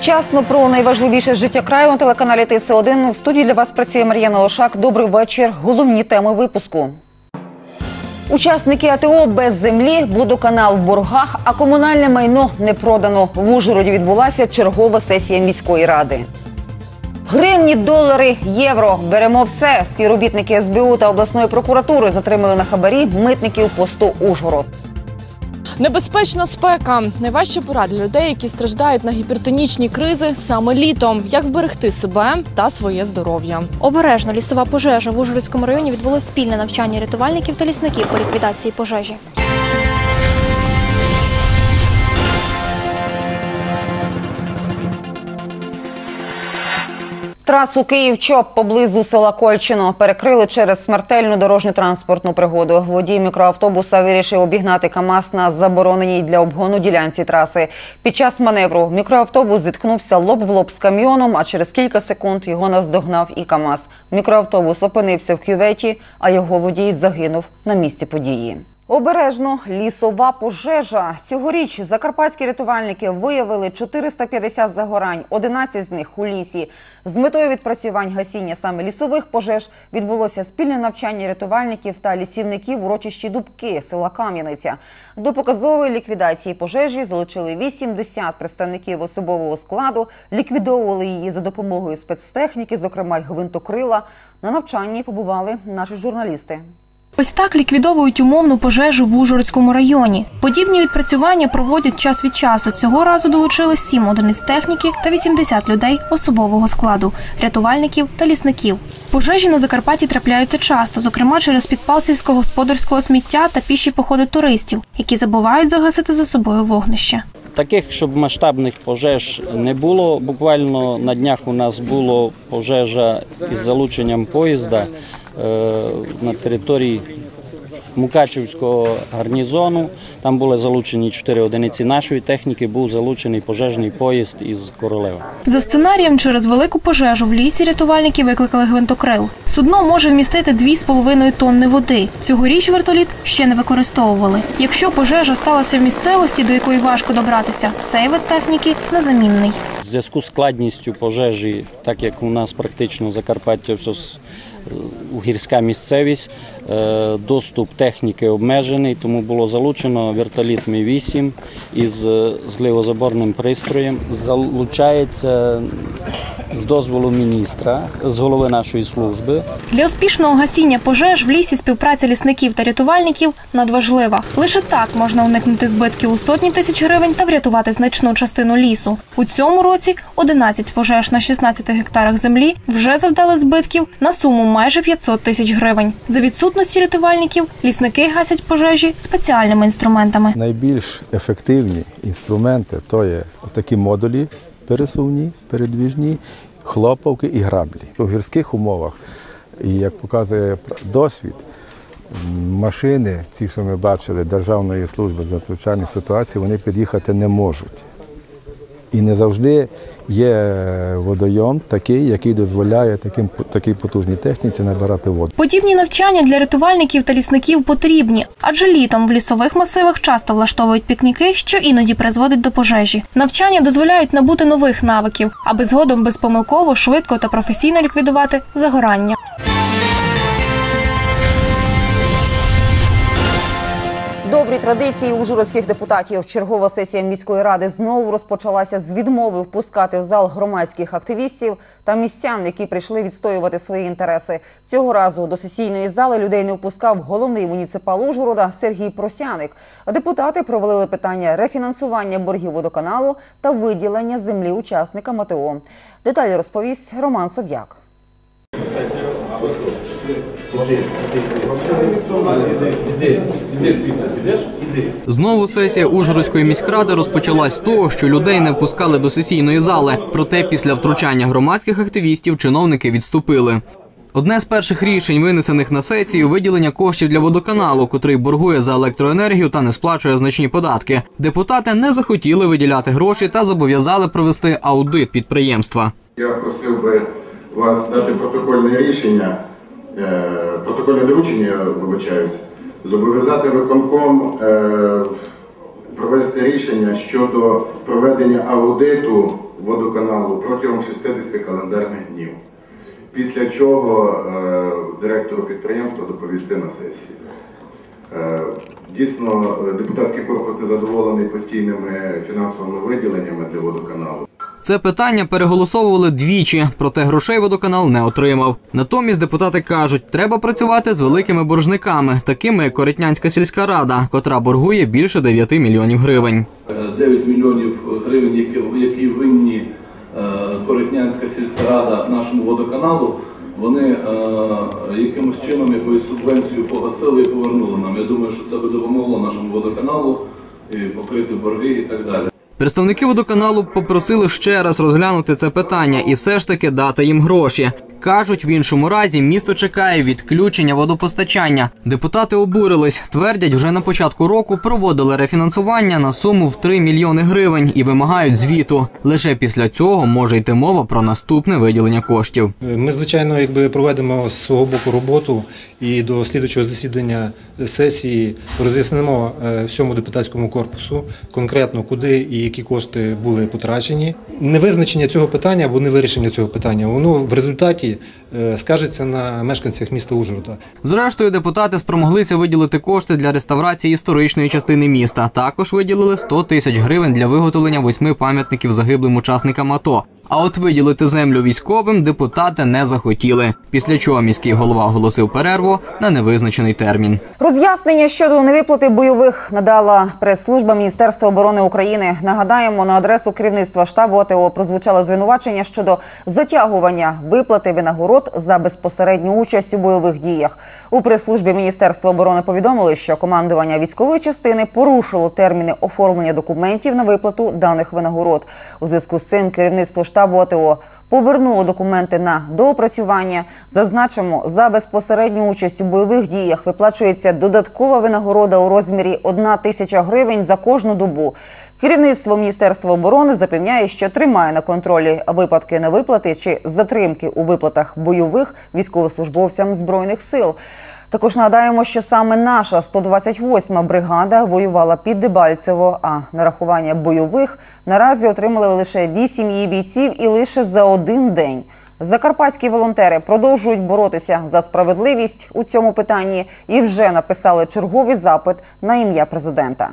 Вчасно про найважливіше життя краю на телеканалі ТС1. В студії для вас працює Мар'яна Лошак. Добрий вечір. Головні теми випуску. Учасники АТО без землі, водоканал в боргах, а комунальне майно не продано. В Ужгороді відбулася чергова сесія міської ради. Гривні, долари, євро. Беремо все. Співробітники СБУ та обласної прокуратури затримали на хабарі митників посту Ужгород. Небезпечна спека найважча пора для людей, які страждають на гіпертонічні кризи саме літом. Як вберегти себе та своє здоров'я? Обережно лісова пожежа в Ужгородському районі відбуло спільне навчання рятувальників та лісників по ліквідації пожежі. Трасу Київ-Чоп поблизу села Кольчино перекрили через смертельну дорожню транспортну пригоду. Водій мікроавтобуса вирішив обігнати КАМАЗ на забороненій для обгону ділянці траси. Під час маневру мікроавтобус зіткнувся лоб в лоб з каміоном, а через кілька секунд його наздогнав і КАМАЗ. Мікроавтобус опинився в кюветі, а його водій загинув на місці події. Обережно лісова пожежа. Цьогоріч закарпатські рятувальники виявили 450 загорань, 11 з них у лісі. З метою відпрацювань гасіння саме лісових пожеж відбулося спільне навчання рятувальників та лісівників урочищі Дубки села Кам'яниця. До показової ліквідації пожежі залучили 80 представників особового складу, ліквідовували її за допомогою спецтехніки, зокрема й гвинтокрила. На навчанні побували наші журналісти. Ось так ліквідовують умовну пожежу в Ужгородському районі. Подібні відпрацювання проводять час від часу. Цього разу долучили 7 одиниць техніки та 80 людей особового складу, рятувальників та лісників. Пожежі на Закарпатті трапляються часто, зокрема через підпал сільськогосподарського сміття та піші походи туристів, які забувають загасити за собою вогнище. Таких, щоб масштабних пожеж не було. Буквально на днях у нас було пожежа із залученням поїзда на території Мукачівського гарнізону. Там були залучені чотири одиниці нашої техніки, був залучений пожежний поїзд із Королева. За сценарієм, через велику пожежу в лісі рятувальники викликали гвинтокрил. Судно може вмістити 2,5 тонни води. Цьогоріч вертоліт ще не використовували. Якщо пожежа сталася в місцевості, до якої важко добратися, цей вид техніки незамінний. В зв'язку з складністю пожежі, так як у нас практично Закарпаття все гірська місцевість, е, доступ техніки обмежений, тому було залучено вертоліт Мі-8 із е, зливозаборним пристроєм. Залучається з дозволу міністра, з голови нашої служби. Для успішного гасіння пожеж в лісі співпраця лісників та рятувальників надважлива. Лише так можна уникнути збитків у сотні тисяч гривень та врятувати значну частину лісу. У цьому році 11 пожеж на 16 гектарах землі вже завдали збитків на суму майже 500 тисяч гривень. За відсутності рятувальників лісники гасять пожежі спеціальними інструментами. Найбільш ефективні інструменти то є такі модулі пересувні, передвіжні, хлопавки і граблі. У гірських умовах, і як показує досвід, машини, ці, що ми бачили, Державної служби з надзвичайних ситуацій, вони під'їхати не можуть. І не завжди є водойом такий, який дозволяє таким, такій потужній техніці набирати воду. Подібні навчання для рятувальників та лісників потрібні, адже літом в лісових масивах часто влаштовують пікніки, що іноді призводить до пожежі. Навчання дозволяють набути нових навиків, аби згодом безпомилково, швидко та професійно ліквідувати загорання. Добрі традиції ужгородських депутатів. Чергова сесія міської ради знову розпочалася з відмови впускати в зал громадських активістів та містян, які прийшли відстоювати свої інтереси. Цього разу до сесійної зали людей не впускав головний муніципал Ужгорода Сергій Просяник. Депутати провалили питання рефінансування боргів водоканалу та виділення землі учасникам АТО. Деталі розповість Роман Соб'як. Знову сесія Ужгородської міськради розпочалась з того, що людей не впускали до сесійної зали. Проте після втручання громадських активістів чиновники відступили. Одне з перших рішень, винесених на сесію, виділення коштів для водоканалу, котрий боргує за електроенергію та не сплачує значні податки. Депутати не захотіли виділяти гроші та зобов'язали провести аудит підприємства. Я просив би вас дати протокольне рішення, е, протокольне доручення, я вибачаюсь, зобов'язати виконком е, провести рішення щодо проведення аудиту водоканалу протягом 60 календарних днів. Після чого е, директору підприємства доповісти на сесії. Е, Дійсно, депутатський корпус незадоволений постійними фінансовими виділеннями для водоканалу. Це питання переголосовували двічі, проте грошей водоканал не отримав. Натомість депутати кажуть, треба працювати з великими боржниками, такими як Коротнянська сільська рада, котра боргує більше 9 мільйонів гривень. 9 мільйонів гривень, які, винні е, Коротнянська сільська рада нашому водоканалу, вони е, якимось чином якоюсь субвенцією погасили і повернули нам. Я думаю, що це би допомогло нашому водоканалу і покрити борги і так далі. Представники водоканалу попросили ще раз розглянути це питання і все ж таки дати їм гроші. Кажуть, в іншому разі місто чекає відключення водопостачання. Депутати обурились. Твердять, вже на початку року проводили рефінансування на суму в 3 мільйони гривень і вимагають звіту. Лише після цього може йти мова про наступне виділення коштів. Ми, звичайно, якби проведемо з свого боку роботу і до слідучого засідання сесії роз'яснимо е, всьому депутатському корпусу конкретно, куди і які кошти були потрачені. Невизначення цього питання або невирішення цього питання, воно в результаті е, скажеться на мешканцях міста Ужгорода. Зрештою, депутати спромоглися виділити кошти для реставрації історичної частини міста. Також виділили 100 тисяч гривень для виготовлення восьми пам'ятників загиблим учасникам АТО. А от виділити землю військовим депутати не захотіли. Після чого міський голова оголосив перерву на невизначений термін. Роз'яснення щодо невиплати бойових надала прес-служба Міністерства оборони України. Нагадаємо, на адресу керівництва штабу АТО прозвучало звинувачення щодо затягування виплати винагород за безпосередню участь у бойових діях. У прес-службі Міністерства оборони повідомили, що командування військової частини порушило терміни оформлення документів на виплату даних винагород. У зв'язку з цим керівництво штабу АТО повернуло документи на доопрацювання. Зазначимо, за безпосередню участь у бойових діях виплачується додаткова винагорода у розмірі 1 тисяча гривень за кожну добу. Керівництво Міністерства оборони запевняє, що тримає на контролі випадки невиплати чи затримки у виплатах бойових військовослужбовцям збройних сил. Також нагадаємо, що саме наша 128-ма бригада воювала під Дебальцево, а нарахування бойових наразі отримали лише 8 її бійців і лише за один день. Закарпатські волонтери продовжують боротися за справедливість у цьому питанні і вже написали черговий запит на ім'я президента.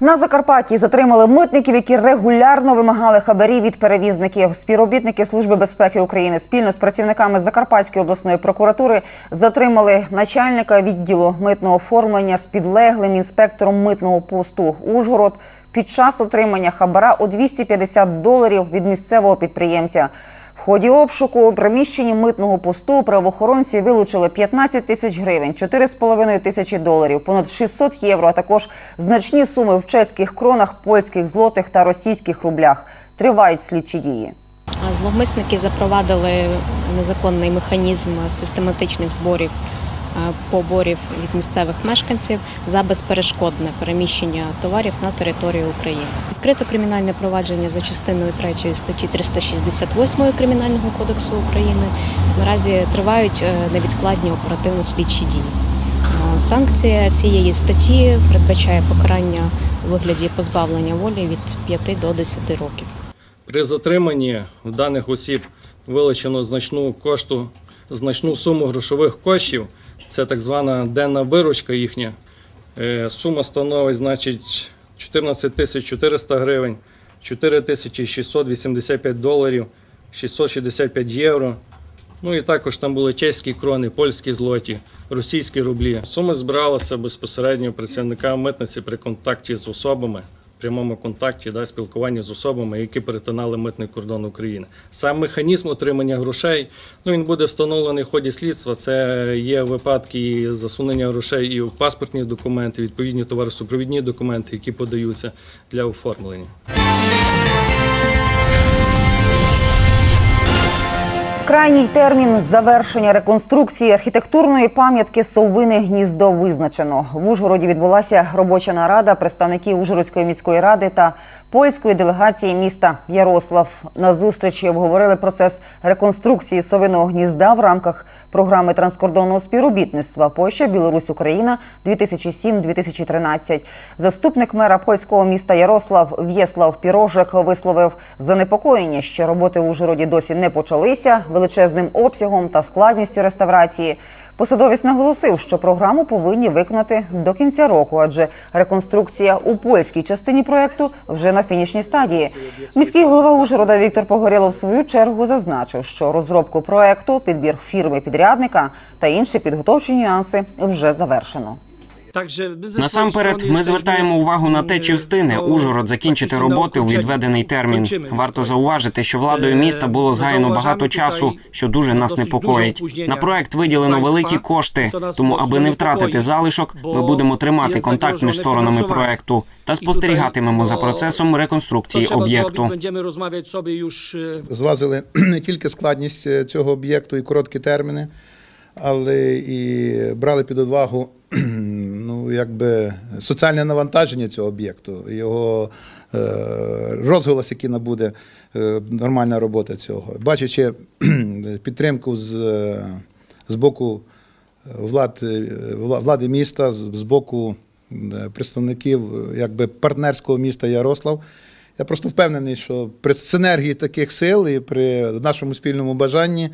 На Закарпатті затримали митників, які регулярно вимагали хабарі від перевізників. Співробітники Служби безпеки України спільно з працівниками Закарпатської обласної прокуратури затримали начальника відділу митного оформлення з підлеглим інспектором митного посту Ужгород під час отримання хабара у 250 доларів від місцевого підприємця. Ході обшуку у приміщенні митного посту правоохоронці вилучили 15 тисяч гривень, 4,5 тисячі доларів, понад 600 євро, а також значні суми в чеських кронах, польських злотих та російських рублях. Тривають слідчі дії. Зловмисники запровадили незаконний механізм систематичних зборів поборів від місцевих мешканців за безперешкодне переміщення товарів на територію України. Відкрито кримінальне провадження за частиною 3 статті 368 Кримінального кодексу України. Наразі тривають е, невідкладні оперативно-слідчі дії. Е, Санкція цієї статті передбачає покарання у вигляді позбавлення волі від 5 до 10 років. При затриманні даних осіб вилучено значну кошту, значну суму грошових коштів. Це так звана денна виручка їхня. Е, Сума становить значить 14 тисяч 400 гривень, 4 тисячі 685 доларів, 665 євро. Ну і також там були чеські крони, польські злоті, російські рублі. Сума збиралася безпосередньо працівниками митниці при контакті з особами, прямому контакті, да, спілкуванні з особами, які перетинали митний кордон України. Сам механізм отримання грошей ну, він буде встановлений в ході слідства. Це є випадки засунення грошей і в паспортні документи, відповідні товаросупровідні документи, які подаються для оформлення. Крайній термін завершення реконструкції архітектурної пам'ятки Совине гніздо визначено. В Ужгороді відбулася робоча нарада представників Ужгородської міської ради та польської делегації міста Ярослав. На зустрічі обговорили процес реконструкції совиного гнізда в рамках програми транскордонного співробітництва Польща Білорусь Україна 2007-2013. Заступник мера польського міста Ярослав В'єслав Пірожек висловив занепокоєння, що роботи в Ужгороді досі не почалися величезним обсягом та складністю реставрації. Посадовець наголосив, що програму повинні виконати до кінця року, адже реконструкція у польській частині проекту вже на фінішній стадії. Міський голова Ужгорода Віктор Погорєлов в свою чергу зазначив, що розробку проекту, підбір фірми підрядника та інші підготовчі нюанси вже завершено. Насамперед, ми звертаємо увагу на те, чи встигне Ужгород закінчити роботи у відведений термін. Варто зауважити, що владою міста було згаяно багато часу, що дуже нас непокоїть. На проект виділено великі кошти. Тому, аби не втратити залишок, ми будемо тримати контакт між сторонами проекту та спостерігатимемо за процесом реконструкції об'єкту. звазили не тільки складність е, цього об'єкту і короткі терміни, але і брали під увагу якби соціальне навантаження цього об'єкту, його е, розголос, який набуде е, нормальна робота цього. Бачачи підтримку з, з боку влад, е, влади міста, з, боку представників якби, партнерського міста Ярослав, я просто впевнений, що при синергії таких сил і при нашому спільному бажанні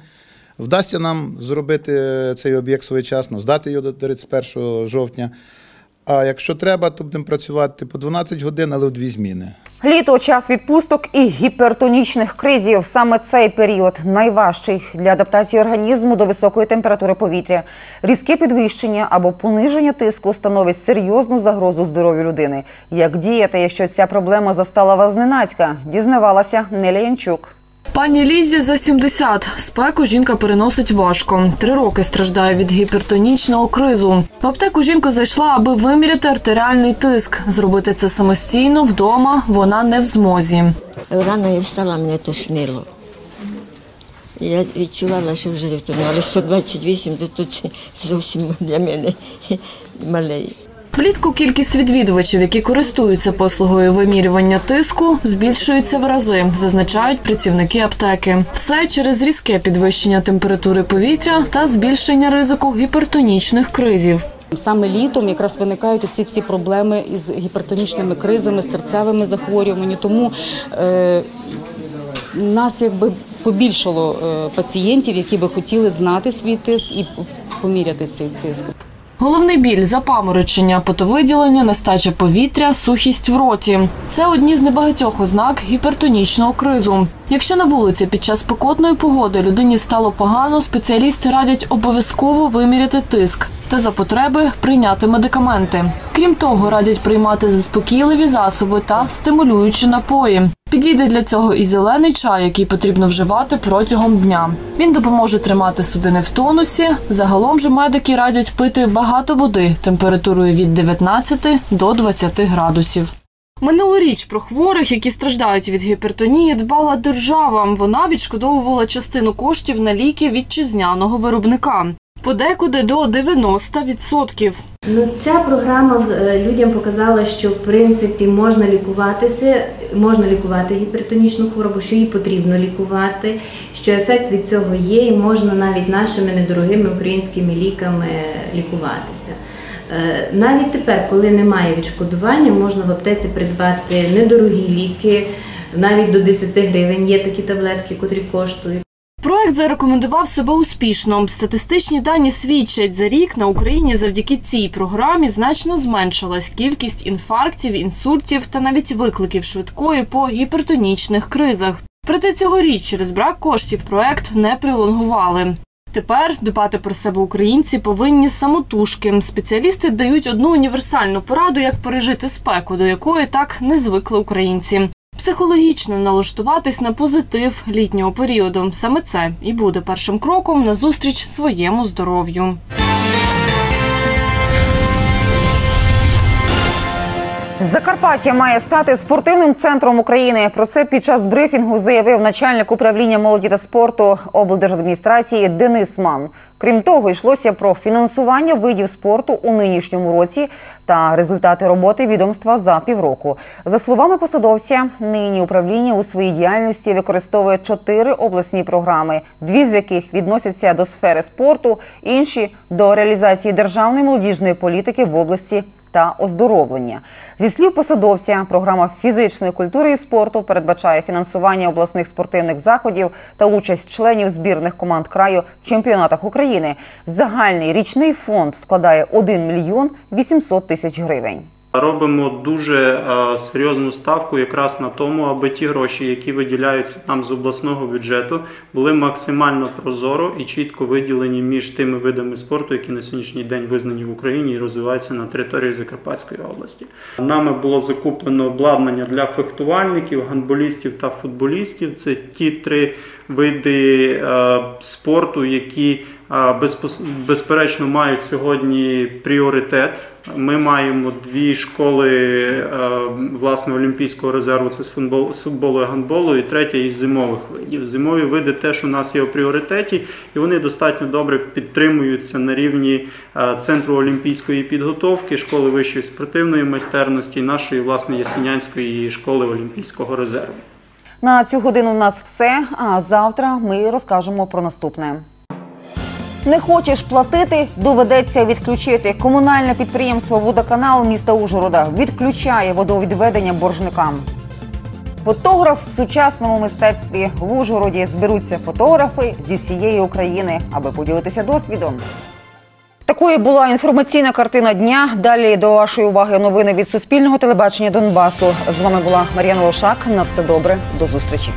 вдасться нам зробити цей об'єкт своєчасно, здати його до 31 жовтня. А якщо треба, то будемо працювати по 12 годин, але в дві зміни. Літо час відпусток і гіпертонічних кризів. Саме цей період найважчий для адаптації організму до високої температури повітря. Різке підвищення або пониження тиску становить серйозну загрозу здоров'ю людини. Як діяти, якщо ця проблема застала вас зненацька, дізнавалася Неля Янчук. Пані Лізі за 70. Спеку жінка переносить важко. Три роки страждає від гіпертонічного кризу. В аптеку жінка зайшла, аби виміряти артеріальний тиск. Зробити це самостійно вдома вона не в змозі. Рано я встала, мене тошнило. Я відчувала, що вже втонула, але 128, то тут зовсім для мене малий. Влітку кількість відвідувачів, які користуються послугою вимірювання тиску, збільшується в рази, зазначають працівники аптеки. Все через різке підвищення температури повітря та збільшення ризику гіпертонічних кризів. Саме літом якраз виникають оці всі проблеми із гіпертонічними кризами, серцевими захворюваннями. Тому е, нас якби побільшало е, пацієнтів, які би хотіли знати свій тиск і поміряти цей тиск. Головний біль, запаморочення, потовиділення, нестача повітря, сухість в роті це одні з небагатьох ознак гіпертонічного кризу. Якщо на вулиці під час спекотної погоди людині стало погано, спеціалісти радять обов'язково виміряти тиск та за потреби прийняти медикаменти. Крім того, радять приймати заспокійливі засоби та стимулюючі напої. Підійде для цього і зелений чай, який потрібно вживати протягом дня. Він допоможе тримати судини в тонусі. Загалом же медики радять пити багато води температурою від 19 до 20 градусів. Минулоріч про хворих, які страждають від гіпертонії, дбала держава. Вона відшкодовувала частину коштів на ліки вітчизняного виробника. Подекуди до 90%. Ну, ця програма е, людям показала, що в принципі можна лікуватися, можна лікувати гіпертонічну хворобу, що її потрібно лікувати, що ефект від цього є, і можна навіть нашими недорогими українськими ліками лікуватися. Е, Навіть тепер, коли немає відшкодування, можна в аптеці придбати недорогі ліки, навіть до 10 гривень є такі таблетки, котрі коштують. Проект зарекомендував себе успішно. Статистичні дані свідчать, за рік на Україні завдяки цій програмі значно зменшилась кількість інфарктів, інсультів та навіть викликів швидкої по гіпертонічних кризах. Проте цьогоріч через брак коштів проект не прилонгували. Тепер дбати про себе українці повинні самотужки. Спеціалісти дають одну універсальну пораду, як пережити спеку, до якої так не звикли українці. Психологічно налаштуватись на позитив літнього періоду. Саме це і буде першим кроком на зустріч своєму здоров'ю. Закарпаття має стати спортивним центром України. Про це під час брифінгу заявив начальник управління молоді та спорту облдержадміністрації Денис Ман. Крім того, йшлося про фінансування видів спорту у нинішньому році та результати роботи відомства за півроку. За словами посадовця, нині управління у своїй діяльності використовує чотири обласні програми, дві з яких відносяться до сфери спорту, інші до реалізації державної молодіжної політики в області та оздоровлення. Зі слів посадовця, програма фізичної культури і спорту передбачає фінансування обласних спортивних заходів та участь членів збірних команд краю в чемпіонатах України. Загальний річний фонд складає 1 мільйон 800 тисяч гривень. Робимо дуже е, серйозну ставку якраз на тому, аби ті гроші, які виділяються нам з обласного бюджету, були максимально прозоро і чітко виділені між тими видами спорту, які на сьогоднішній день визнані в Україні і розвиваються на території Закарпатської області. Нами було закуплено обладнання для фехтувальників, гандболістів та футболістів. Це ті три види е, спорту, які безперечно мають сьогодні пріоритет. Ми маємо дві школи е, власне олімпійського резерву. Це з футболу, і гандболу, і третя із зимових видів. Зимові види теж у нас є у пріоритеті, і вони достатньо добре підтримуються на рівні е, центру олімпійської підготовки, школи вищої спортивної майстерності, нашої власне Ясінянської школи олімпійського резерву. На цю годину в нас все. А завтра ми розкажемо про наступне. Не хочеш платити, доведеться відключити. Комунальне підприємство Водоканал міста Ужгорода відключає водовідведення боржникам. Фотограф в сучасному мистецтві в Ужгороді зберуться фотографи зі всієї України, аби поділитися досвідом. Такою була інформаційна картина дня. Далі до вашої уваги новини від Суспільного телебачення Донбасу. З вами була Мар'яна Лошак. На все добре, до зустрічі.